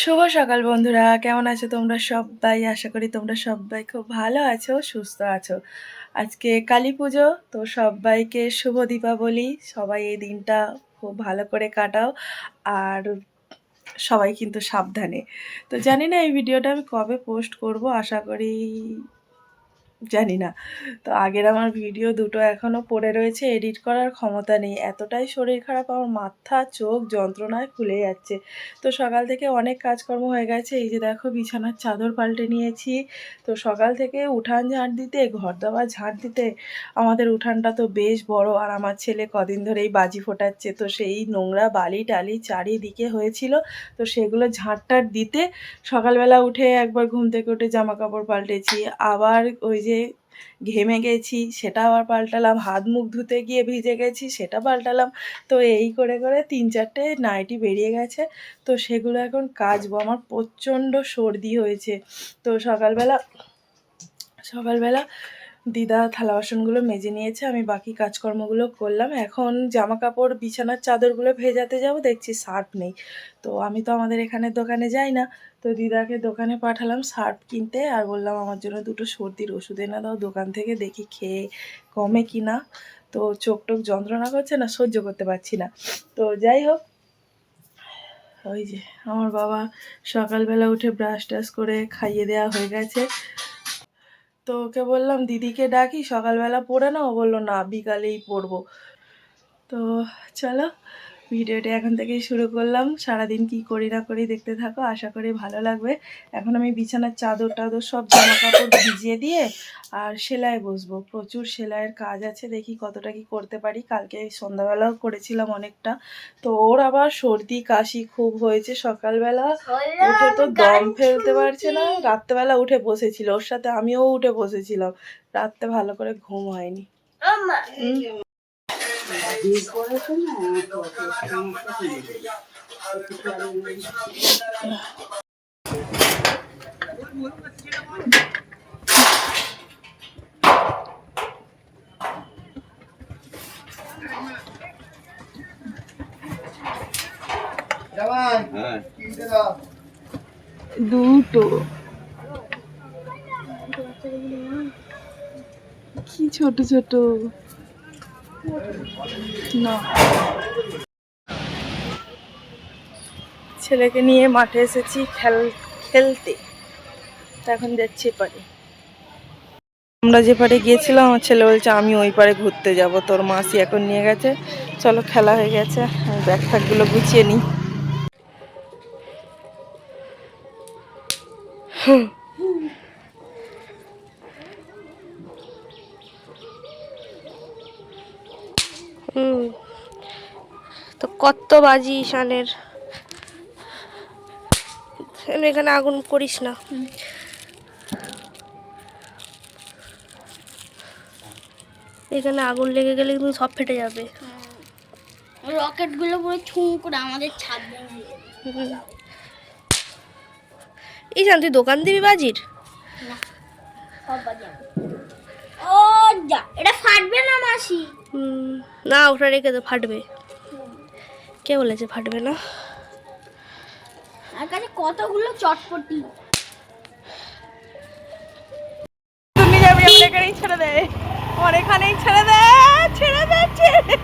শুভ সকাল বন্ধুরা, কেমন আছো তোমরা সবাই? আশা করি তোমরা সবাই খুব ভালো আছো, সুস্থ আছো। আজকে কালী পুজো, তো সবাইকে শুভ দীপাবলি। সবাই এই দিনটা খুব ভালো করে কাটাও, আর সবাই কিন্তু সাবধানে। তো জানি না এই ভিডিওটা আমি কবে পোস্ট করব, আশা করি জানি না তো আগের আমার ভিডিও দুটো এখনও পড়ে রয়েছে এডিট করার ক্ষমতা নেই। এতটাই শরীর খারাপ, আমার মাথা, চোখ যন্ত্রণায় খুলে যাচ্ছে। তো সকাল থেকে অনেক কাজকর্ম হয়ে গেছে, এই যে দেখো বিছানার চাদর পাল্টে নিয়েছি। তো সকাল থেকে উঠান ঝাঁট দিতে, ঘর দাবার ঝাঁট দিতে, আমাদের উঠানটা তো বেশ বড় আর আমার ছেলে কদিন ধরেই বাজি ফোটাচ্ছে। তো সেই নোংরা বালি টালি চারিদিকে হয়েছিল, তো সেগুলো ঝাঁটটার দিতে সকালবেলা উঠে একবার ঘুম থেকে উঠে জামা কাপড় পাল্টেছি। আবার ওই যে ঘেমে গেছি, সেটা আবার পাল্টালাম, হাত মুখ ধুতে গিয়ে ভিজে গেছি, সেটা পাল্টালাম। তো এই করে করে তিন চারটে নাইটি বেরিয়ে গেছে। তো সেগুলো এখন কাচবো, আমার প্রচণ্ড সর্দি হয়েছে। তো সকালবেলা সকালবেলা দিদা থালা বাসনগুলো মেজে নিয়েছে, আমি বাকি কাজকর্মগুলো করলাম। এখন জামা কাপড় বিছানার চাদরগুলো ভেজাতে যাব, দেখছি সার্ফ নেই। তো আমি তো আমাদের এখানে দোকানে যাই না, তো দিদাকে দোকানে পাঠালাম সার্ফ কিনতে আর বললাম, আমার জন্য দুটো সর্দির ওষুধ এনে দাও, দোকান থেকে দেখি খেয়ে কমে কি না। তো চোখ টোক যন্ত্রণা করছে না, সহ্য করতে পারছি না। তো যাই হোক, ওই যে আমার বাবা সকালবেলা উঠে ব্রাশ টাশ করে খাইয়ে দেওয়া হয়ে গেছে। তো ওকে বললাম, দিদিকে ডাকি, সকালবেলা পড়ে না ও বলল, না, বিকালেই পড়ব। তো চলো ভিডিওটা এখন থেকেই শুরু করলাম। সারাদিন কি করি না করি দেখতে থাকো আশা করি ভালো লাগবে। এখন আমি বিছানার চাদর টাদর সব জামা কাপড় ভিজিয়ে দিয়ে আর সেলাই বসবো। প্রচুর সেলাইয়ের কাজ আছে দেখি কতটা কি করতে পারি। কালকে সন্ধ্যাবেলাও করেছিলাম অনেকটা। তো ওর আবার সর্দি কাশি খুব হয়েছে সকালবেলা। উঠে তো দম ফেলতে পারছে না। রাত্রেবেলা উঠে বসেছিল ওর সাথে আমিও উঠে বসেছিলাম। রাত্রে ভালো করে ঘুম হয়নি। দুটো। কি ছোট ছোট? না। ছেলেকে নিয়ে মাঠে এসেছি খেল, খেলতে। এখন যাচ্ছি পারে। আমরা যে পারে গিয়েছিলাম, আমার ছেলে বলছে, আমি ওই পারে ঘুরতে যাব। তোর মাসি এখন নিয়ে গেছে। চলো, খেলা হয়ে গেছে। আমি ব্যাগ ফ্যাগগুলো গুছিয়ে নিই। হুম তো কত বাজি ঈশানের এখানে আগুন করিস না। এখানে আগুন লেগে গেলে কিন্তু সব ফেটে যাবে। রকেটগুলো পুরো ছুঁ করে আমাদের ছাদ দেবে। ঈশান তুই দোকান দিবি বাজির। ও যা এটা ফাটবে না মাসি? না ওটা রেখে তো ফাটবে। কে বলেছে ফাটবে না? আর কাছে কতগুলো চটপটি? তুমি যাবি আমার এখানেই ছেড়ে দে। আমার এখানেই ছেড়ে দে ছেড়ে দে ছেড়ে দে।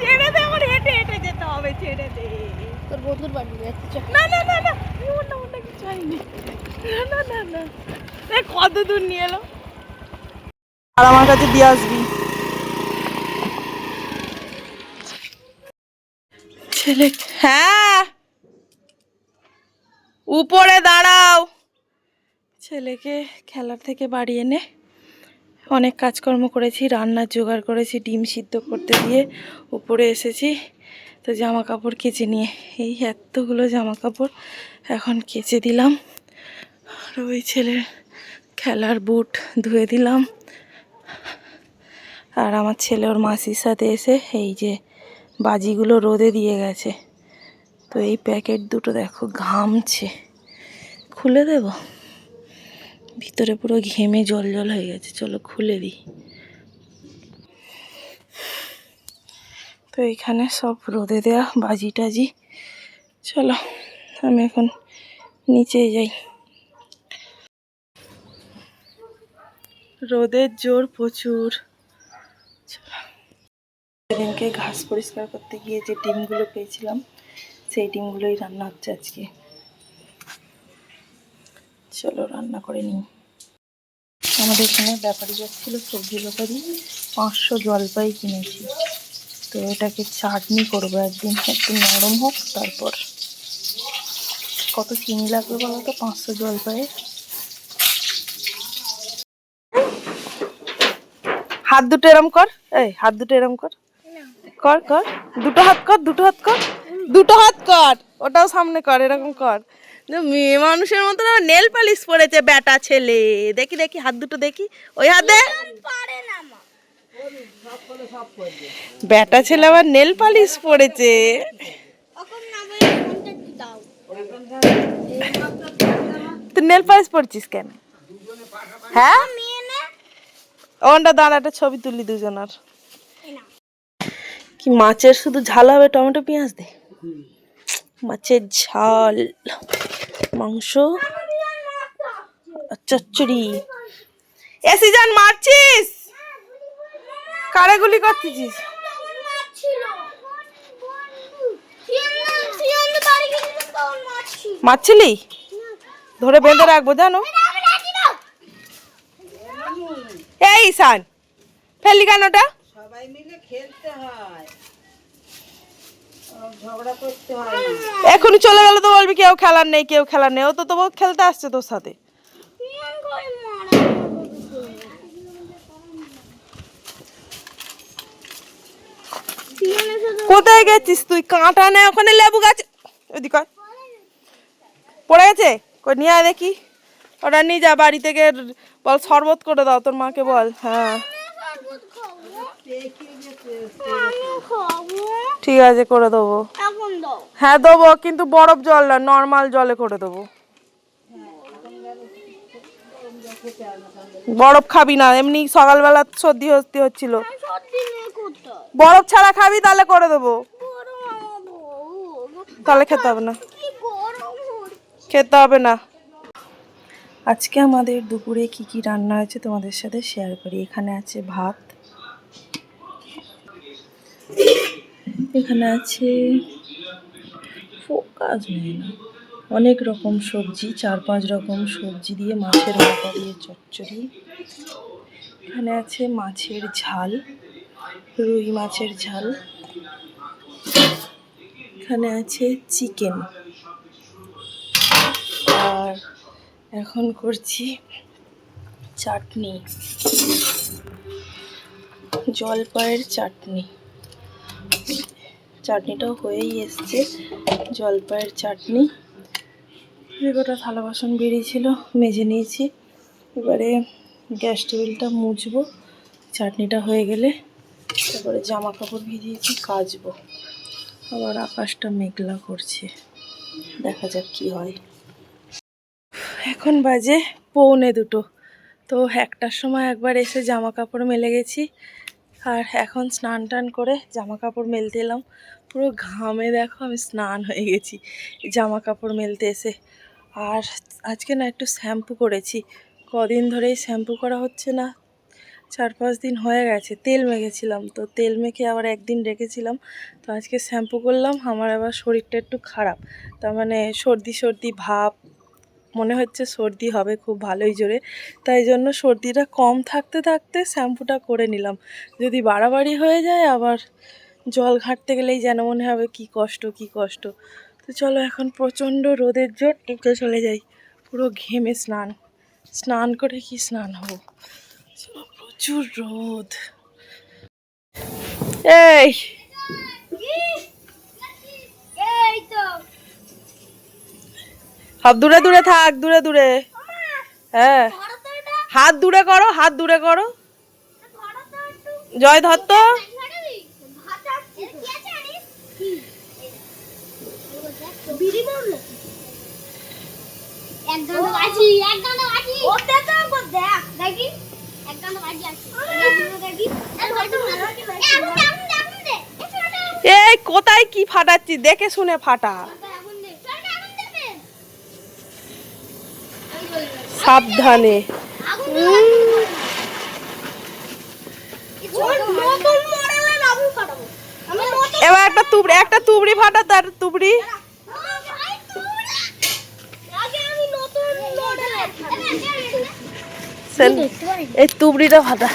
ছেড়ে দে আমার হেঁটে হেঁটে যেতে হবে ছেড়ে দে। তোর বন্ধুর বাড়ি যাচ্ছে না না না না ওটা ওটা কিছু হয়নি না না না না। কত দূর নিয়ে এলো? আর আমার কাছে দিয়ে আসবি। ছেলে। হ্যাঁ। উপরে দাঁড়াও। ছেলেকে খেলার থেকে বাড়ি এনে অনেক কাজকর্ম করেছি, রান্নার জোগাড় করেছি, ডিম সিদ্ধ করতে দিয়ে উপরে এসেছি। তো জামা কাপড় কেচে নিয়ে, এই এতগুলো জামা কাপড় এখন কেচে দিলাম। আর ওই ছেলের খেলার বুট ধুয়ে দিলাম। আর আমার ছেলে ওর মাসির সাথে এসে এই যে বাজিগুলো রোদে দিয়ে গেছে। তো এই প্যাকেট দুটো দেখো ঘামছে। খুলে দেব? ভিতরে পুরো ঘেমে জল জল হয়ে গেছে। চলো খুলে দিই। তো এখানে সব রোদে দেওয়া বাজি টাজি। চলো, আমি এখন নিচে যাই। রোদের জোর প্রচুর। সেদিনকে ঘাস পরিষ্কার করতে গিয়ে যে ডিমগুলো পেয়েছিলাম, সেই ডিমগুলোই রান্না হচ্ছে আজকে। চলো রান্না করে নিই। আমাদের এখানে ব্যাপারী যাচ্ছিল সবজি ব্যাপারী, পাঁচশো জলপাই কিনেছি। তো এটাকে চাটনি করব একদিন, একটু নরম হোক তারপর। কত চিনি লাগবে বলো তো, পাঁচশো জলপাইয়ের হাত দুটো এরম কর, এই হাত দুটো এরম কর। কর কর। দুটো হাত কর দুটো হাত কর। দুটো হাত কর। ওটাও সামনে কর এরকম কর। যে মেয়ে মানুষের মতো না নেল পালিশ পরেছে বেটা ছেলে। দেখি দেখি হাত দুটো দেখি। ওই হাতে না বেটা ছেলে আবার নেল পালিশ দাও তুই নেল পালিশ পরছিস কেন? হ্যাঁ? ওখানটা দাঁড়া একটা ছবি তুলি দুজনার। কি মাছের শুধু ঝাল হবে? টমেটো, পেঁয়াজ দে। মাছের ঝাল। মাংস চচ্চড়ি। এসি যান মারছিস? কারে গুলি করতেছিস? মারছিলি? ধরে বেঁধে রাখব, জানো? এই ঈশান ফেললি কেন ওটা? সবাই মিলে খেলতে হয়। ঝগড়া করতে হয়। এখনই চলে গেলে তো বলবি কেউ খেলার নেই কেউ খেলার নেই। ও তো তবু খেলতে আসছে তোর সাথে। কোথায় গেছিস তুই? কাঁটা নে ওখানে লেবু গাছ। ওদিক আয়। পড়ে গেছে? কই নিয়ে আয় দেখি। ওটা নিয়ে যা বাড়ি থেকে বল শরবত করে দাও তোর মাকে বল। হ্যাঁ। ঠিক আছে করে দেবো। হ্যাঁ দেবো কিন্তু বরফ জল না নর্মাল জলে করে দেবো। বরফ খাবি না এমনি সকালবেলা সর্দি হস্তি হচ্ছিল। কোথায়? বরফ ছাড়া খাবি তাহলে করে দেবো। তাহলে খেতে হবে না। খেতে হবে না। আজকে আমাদের দুপুরে কি কি রান্না হয়েছে তোমাদের সাথে শেয়ার করি। এখানে আছে ভাত এখানে আছে ফোকাস নেই না। অনেক রকম সবজি, চার পাঁচ রকম সবজি দিয়ে মাছের মাথা দিয়ে চচ্চড়ি। এখানে আছে মাছের ঝাল, রুই মাছের ঝাল। এখানে আছে চিকেন। আর এখন করছি চাটনি। জলপাইয়ের চাটনি। চাটনিটাও হয়েই এসছে, জলপাইয়ের চাটনি। কটা থালা বাসন বেরিয়েছিল, মেজে নিয়েছি। এবারে গ্যাস টেবিলটা মুছবো, চাটনিটা হয়ে গেলে তারপরে জামা কাপড় ভিজিয়েছি, কাচবো। আবার আকাশটা মেঘলা করছে, দেখা যাক কি হয়। এখন বাজে পৌনে দুটো, তো একটার সময় একবার এসে জামা কাপড় মেলে গেছি আর এখন স্নান টান করে জামা কাপড় মেলতে এলাম। পুরো ঘামে দেখো আমি স্নান হয়ে গেছি জামা কাপড় মেলতে এসে। আর আজকে না একটু শ্যাম্পু করেছি। কদিন ধরেই শ্যাম্পু করা হচ্ছে না। চার পাঁচ দিন হয়ে গেছে, তেল মেখেছিলাম। তো তেল মেখে আবার একদিন রেখেছিলাম। তো আজকে শ্যাম্পু করলাম, আমার আবার শরীরটা একটু খারাপ। তার মানে সর্দি সর্দি ভাব মনে হচ্ছে সর্দি হবে খুব ভালোই জোরে। তাই জন্য সর্দিটা কম থাকতে থাকতে শ্যাম্পুটা করে নিলাম। যদি বাড়াবাড়ি হয়ে যায়, আবার জল ঘাঁটতে গেলেই যেন মনে হবে কি কষ্ট কি কষ্ট। তো চলো এখন প্রচণ্ড রোদের জোর নিচে চলে যাই। পুরো ঘেমে স্নান। স্নান করে কি স্নান হব? প্রচুর রোদ। এই! এই তো। সব দূরে দূরে থাক দূরে দূরে। হ্যাঁ। হাত দূরে করো হাত দূরে করো। ধরো তো একটু জয় ধত্ত ভাত আসছে কি আছে আনিস বিড়ি বলল সাবধানে। এবার একটা তুবড়ি একটা তুবড়ি ফাটা তার তুবড়ি। এই তুবড়িটা ফাটা।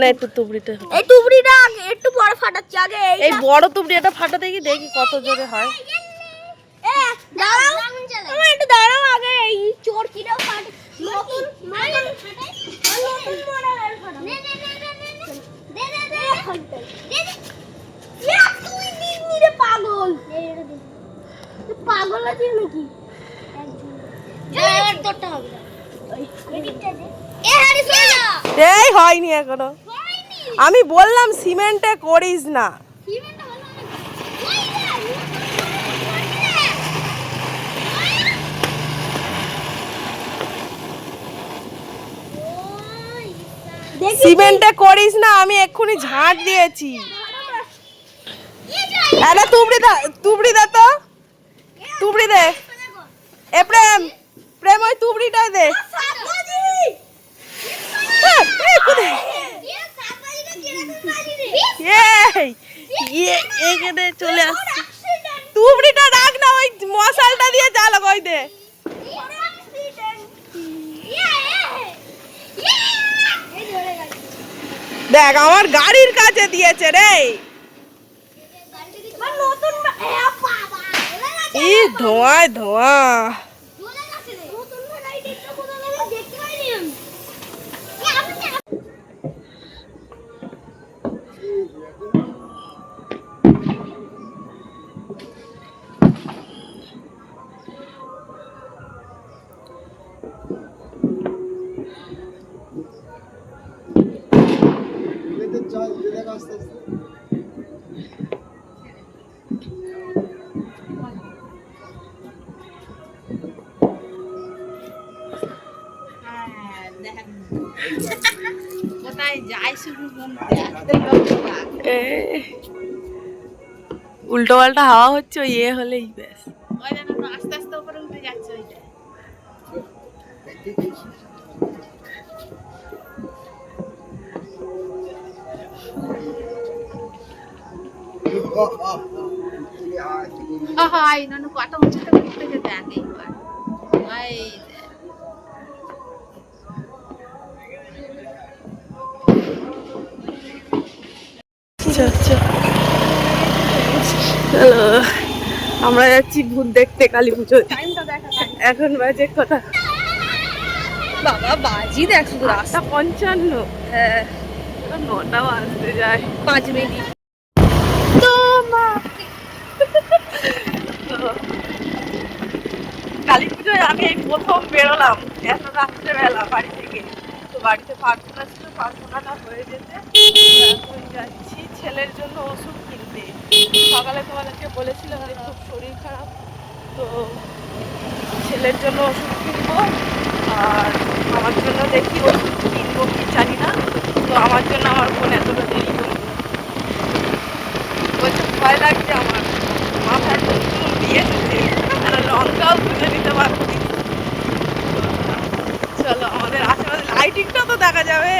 না একটু তুবড়িটা এই টুবড়িটা আগে একটু পরে ফাটাচ্ছি আগে এই বড় তুবড়ি এটা ফাটা দেখি দেখি কত জোরে হয় এ দাঁড়াও তুমি একটু দাঁড়াও ফাট নতুন নতুন নতুন মডেলের ফাটাবো নে নে নে নে নে দে দে দে। দে দে। ইয়া তুই নিনি রে পাগল তুই পাগল আছিস নাকি? এবার তোরটা হবে এ হারি সোজা এই হয়নি এখনও। আমি বললাম সিমেন্টে করিস না। সিমেন্টটা ভালো না ওই রে দেখি সিমেন্টে করিস না আমি এক্ষুনি ঝাঁট দিয়েছি। একটা তুবড়ি দা তুবড়ি দে তো। তুবড়ি দে এ প্রেম প্রেম ওই তুবড়িটা দে। এখানে চলে আসছে। তুবড়িটা রাখ না ওই মশালটা দিয়ে জ্বালা কই দে। দেখ আমার গাড়ির কাছে দিয়েছে রে। ই ধোঁয়া ধোঁয়া। উল্টো পাল্টা হাওয়া হচ্ছে এ হলেই ব্যাস। আস্তে আস্তে উপরে উঠে যাচ্ছে ওইটা কত উঁচুতে উঠতে যেতে আগে ওই আচ্ছা আচ্ছা। চলো আমরা যাচ্ছি ভূত দেখতে কালী পুজোয়। এখন বাজে কথা বাবা বাজি দেখ রাস্তা। পঞ্চান্ন। হ্যাঁ। এবার নটা বাজতে যায়। পাঁচ মিনিট। কালী পুজোয় আমি এই প্রথম বেরোলাম এত রাত্রেবেলা বাড়ি থেকে। তো বাড়িতে প্রার্থনা ছিল প্রার্থনাটা হয়ে যেতে এখন যাচ্ছি। ছেলের জন্য ওষুধ কিনতে। সকালে তোমাদেরকে বলেছিলাম যে খুব শরীর খারাপ, তো ছেলের জন্য ওষুধ কিনবো, আর আমার জন্য দেখি ওষুধ কিনবো কি জানি না তো আমার জন্য আমার বোন এতটা দেরি করল বলছে ভয় লাগছে আমার মাথায় চুল দিয়েছে আর লঙ্কাও তুলে নিতে পারছি চলো আমাদের আশেপাশে লাইটিংটা তো দেখা যাবে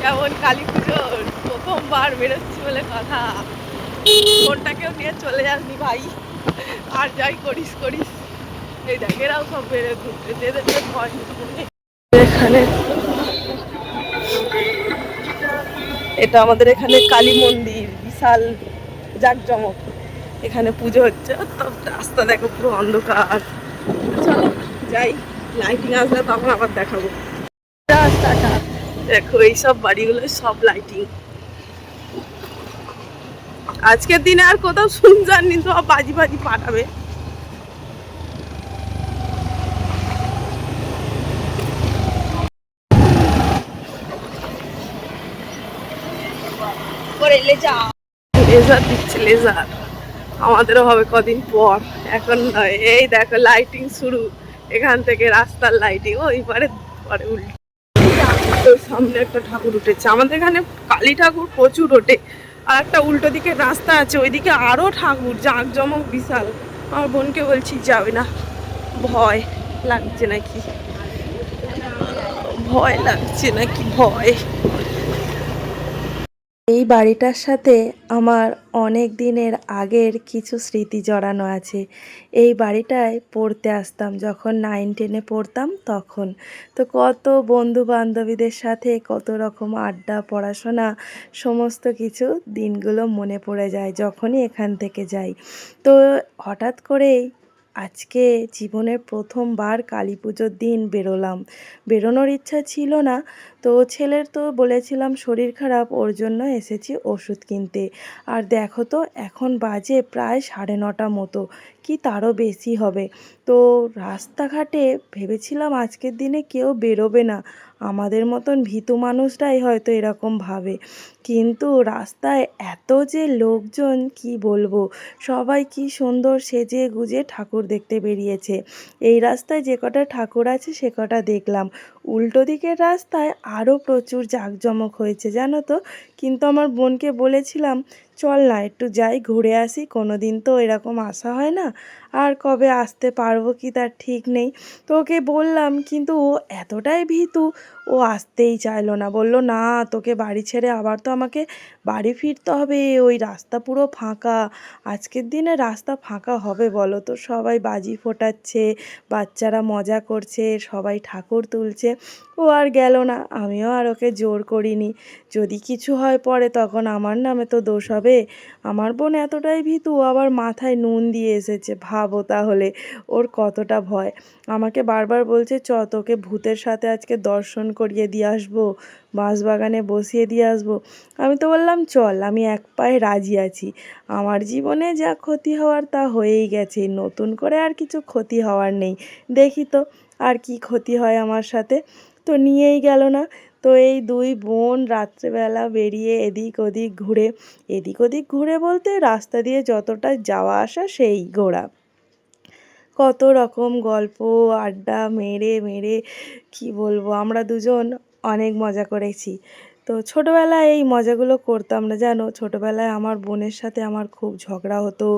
কেমন কালী পুজোর প্রথমবার বেরোচ্ছি বলে কথা ফোনটাকেও নিয়ে চলে যাসনি ভাই। আর যাই করিস করিস। এই দেখ, এরাও সব বেড়ে ঘুরতে যেদেরকে ভয়। এখানে এটা আমাদের এখানে কালী মন্দির, বিশাল জাকজমক। এখানে পুজো হচ্ছে রাস্তা দেখো পুরো অন্ধকার। চলো, যাই লাইটিং আসলে তখন আবার দেখাবো। দেখো, এইসব বাড়িগুলো সব লাইটিং আজকের দিনে আর কোথাও শুনছেন নি তো বাজি বাজি পাঠাবে। লেজার দিচ্ছে লেজার আমাদেরও হবে কদিন পর। এখন নয় এই দেখো লাইটিং শুরু। এখান থেকে রাস্তার লাইটিং ওই পারে পরে উল্টো। সামনে একটা ঠাকুর উঠেছে। আমাদের এখানে কালী ঠাকুর প্রচুর ওঠে। আর একটা উল্টো দিকে রাস্তা আছে, ওইদিকে আরও ঠাকুর, জাঁকজমক বিশাল। আমার বোনকে বলছি, যাবে না। ভয় লাগছে নাকি? ভয় লাগছে নাকি? ভয়। এই বাড়িটার সাথে আমার অনেক দিনের আগের কিছু স্মৃতি জড়ানো আছে। এই বাড়িটায় পড়তে আসতাম, যখন নাইন টেনে পড়তাম তখন। তো কত বন্ধু বান্ধবীদের সাথে কত রকম আড্ডা, পড়াশোনা, সমস্ত কিছু দিনগুলো মনে পড়ে যায়, যখনই এখান থেকে যাই। তো হঠাৎ করেই আজকে জীবনের প্রথমবার কালী পুজোর দিন বেরোলাম। বেরোনোর ইচ্ছা ছিল না, তো ছেলের তো বলেছিলাম শরীর খারাপ, ওর জন্য এসেছি ওষুধ কিনতে। আর দেখো তো, এখন বাজে প্রায় সাড়ে নটা মতো, কি তারও বেশি হবে? তো রাস্তাঘাটে ভেবেছিলাম আজকের দিনে কেউ বেরোবে না। আমাদের মতন ভীতু মানুষরাই হয়তো এরকম ভাবে। কিন্তু রাস্তায় এত যে লোকজন, কি বলব? সবাই কি সুন্দর সেজে গুজে ঠাকুর দেখতে বেরিয়েছে। এই রাস্তায় যে কটা ঠাকুর আছে, সে কটা দেখলাম। উল্টো দিকের রাস্তায় আরও প্রচুর জাঁকজমক হয়েছে, জানো তো? কিন্তু আমার বোনকে বলেছিলাম, চল না, একটু যাই, ঘুরে আসি কোনো দিন তো এরকম আসা হয় না। আর কবে আসতে পারব কি তার ঠিক নেই? তো ওকে বললাম, কিন্তু ও এতটাই ভীতু ও আসতেই চাইলো না। বলল, না, তোকে বাড়ি ছেড়ে আবার তো আমাকে বাড়ি ফিরতে হবে। ওই রাস্তা পুরো ফাঁকা। আজকের দিনে রাস্তা ফাঁকা হবে বলো তো? সবাই বাজি ফোটাচ্ছে, বাচ্চারা মজা করছে, সবাই ঠাকুর তুলছে। ও আর গেল না। আমিও আর ওকে জোর করিনি। যদি কিছু হয় পরে তখন আমার নামে তো দোষ হবে। আমার বোন এতটাই ভীতু আবার মাথায় নুন দিয়ে এসেছে। ভাবো তাহলে, ওর কতটা ভয়। আমাকে বারবার বলছে, চ, তোকে ভূতের সাথে আজকে দর্শন করিয়ে দিয়ে আসব, বাঁশ বাগানে বসিয়ে দিয়ে আসব। আমি তো বললাম, চল, আমি এক পায়ে রাজি আছি। আমার জীবনে যা ক্ষতি হওয়ার তা হয়েই গেছে, নতুন করে আর কিছু ক্ষতি হওয়ার নেই। দেখি তো, আর কি ক্ষতি হয় আমার সাথে? তো নিয়েই গেল না। তো এই দুই বোন রাত্রেবেলা বেরিয়ে এদিক ওদিক ঘুরে, এদিক ওদিক ঘুরে বলতে রাস্তা দিয়ে যতটা যাওয়া আসা সেই ঘোরা। কত রকম গল্প আড্ডা মেরে মেরে কি বলব? আমরা দুজন অনেক মজা করেছি। তো ছোটোবেলায় এই মজাগুলো করতাম না, জানো? ছোটোবেলায় আমার বোনের সাথে আমার খুব ঝগড়া হতো,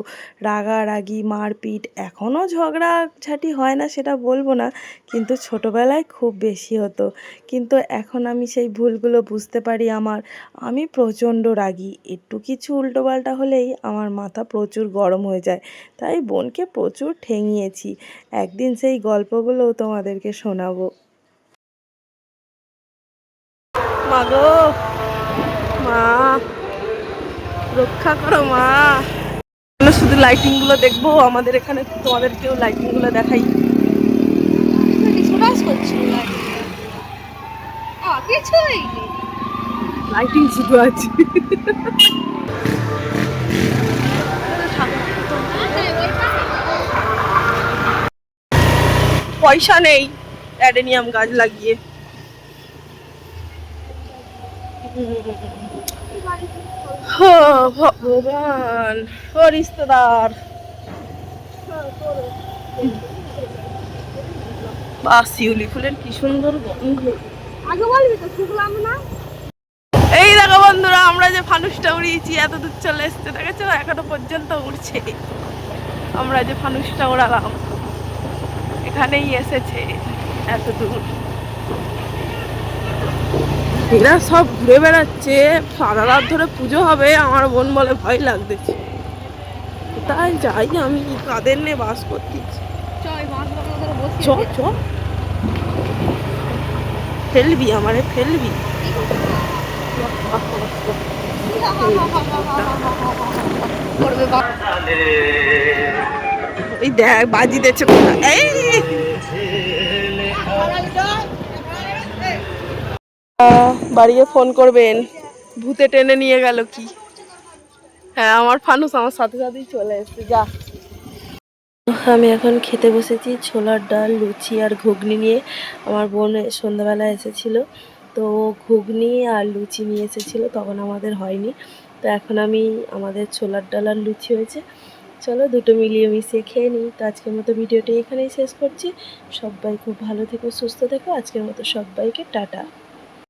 রাগারাগি, মারপিট। এখনও ঝগড়াঝাটি হয় না সেটা বলব না, কিন্তু ছোটোবেলায় খুব বেশি হতো। কিন্তু এখন আমি সেই ভুলগুলো বুঝতে পারি আমার। আমি প্রচণ্ড রাগি। একটু কিছু উল্টোপাল্টা হলেই আমার মাথা প্রচুর গরম হয়ে যায়। তাই বোনকে প্রচুর ঠেঙিয়েছি। একদিন সেই গল্পগুলোও তোমাদেরকে শোনাবো। মা গো। মা রক্ষা করো মা। শুধু লাইটিংগুলো দেখব আমাদের এখানে তোমাদেরকেও লাইটিংগুলো দেখাই। লাইটিং শুধু আছে। পয়সা নেই অ্যাডেনিয়াম গাছ লাগিয়ে। ভগবান ও রিস্তেদার। বা শিউলি ফুলের কি সুন্দর গন্ধ। আগে বলবি তো শুকলাম না। এই দেখো বন্ধুরা আমরা যে ফানুসটা উড়িয়েছি এত দূর চলে এসছে দেখেছ? এখনও পর্যন্ত উড়ছে। আমরা যে ফানুসটা ওড়ালাম এখানেই এসেছে এত দূর। এরা সব ঘুরে বেড়াচ্ছে সারা রাত ধরে পুজো হবে আমার বোন বলে ভয় লাগতেছে। তাই যাই আমি কাদের নিয়ে বাস করতেছি। চ চ। ফেলবি আমারে ফেলবি। এই দেখ বাজি দিচ্ছে কোথায়? এই! বাড়িয়ে ফোন করবেন। ভূতে টেনে নিয়ে গেল কি? হ্যাঁ আমার ফানুস আমার সাথে সাথেই চলে এসছে, যা। আমি এখন খেতে বসেছি ছোলার ডাল, লুচি আর ঘুগনি নিয়ে। আমার বোন সন্ধ্যাবেলা এসেছিল, তো ঘুগনি আর লুচি নিয়ে এসেছিল, তখন আমাদের হয়নি। তো এখন আমি আমাদের ছোলার ডাল আর লুচি হয়েছে। চলো দুটো মিলিয়ে মিশিয়ে খেয়ে নিই। তো আজকের মতো ভিডিওটি এখানেই শেষ করছি। সবাই খুব ভালো থেকো, সুস্থ থেকো। আজকের মতো সবাইকে টাটা।